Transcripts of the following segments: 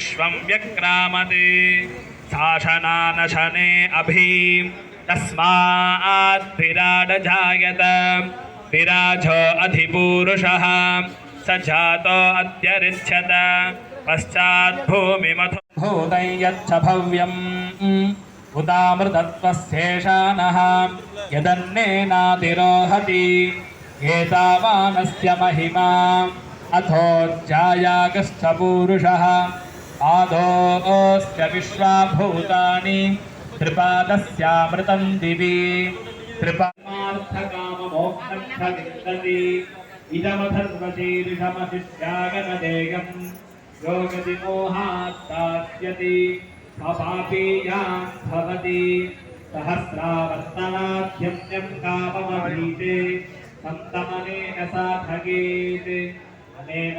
विश्वं व्यक्रामते। शासनानशने अभि। तस्मात् जायत विराज अधिपूरुषः। स जातो अत्यरिच्छत पश्चात् भूमिमथ भूतं यच्छ भव्यम् यदन्नेनातिरोहति एतावानस्य महिमा। अथोज्जायागश्च पूरुषः आदोऽस्य विश्वाभूतानि त्रिपादस्यामृतं दिवि। त्रिपार्थकाममोक्षविन्दति इदमथर्वशीर्षमशिष्यागनदेयम् योगति मोहात् अपापीयान् भवति सहस्रावर्तनाध्यम्यं काममभीते सन्तमनेन साधयेत् अनेन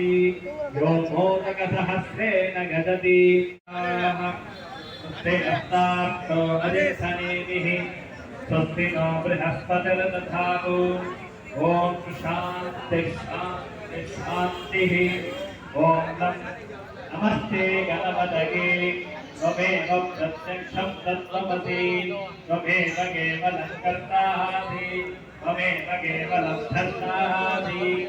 यो मोदकसहस्रेण गजति स्वस्ति नस्तार्थो अजेसनेमिः स्वस्ति नो बृहस्पतिर्दधातु ॐ शान्ति शान्ति शान्तिः। ॐ नमस्ते गणपतये। त्वमेव प्रत्यक्षं तत्त्वमसि। त्वमेव केवलं कर्तासि त्वमेव केवलं धर्तासि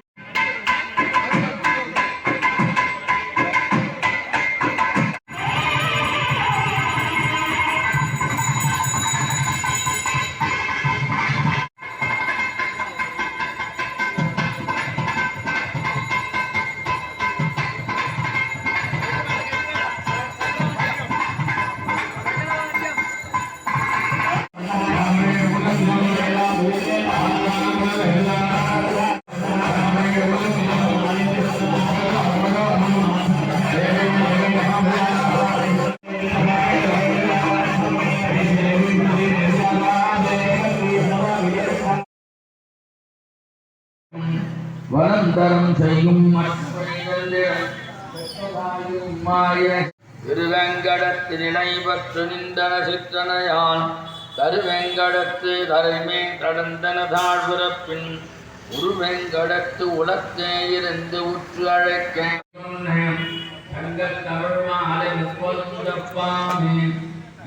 Swami வனந்தரம் செய்யும் திருவேங்கடத்து நினைவற்று நின்றன சிற்றனையான் தருவேங்கடத்து தரைமே கடந்தன தாழ்வுறப்பின் உருவேங்கடத்து உலக்கே இருந்து உற்று அழைக்க.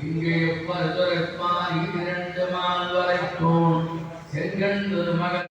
இங்கே இரண்டு மால் வரைத்தோன் செங்கன்று மகன்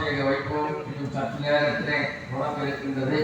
செய்ய வைப்போம். இன்னும் சற்று நேரத்திலே தொடங்க இருக்கின்றது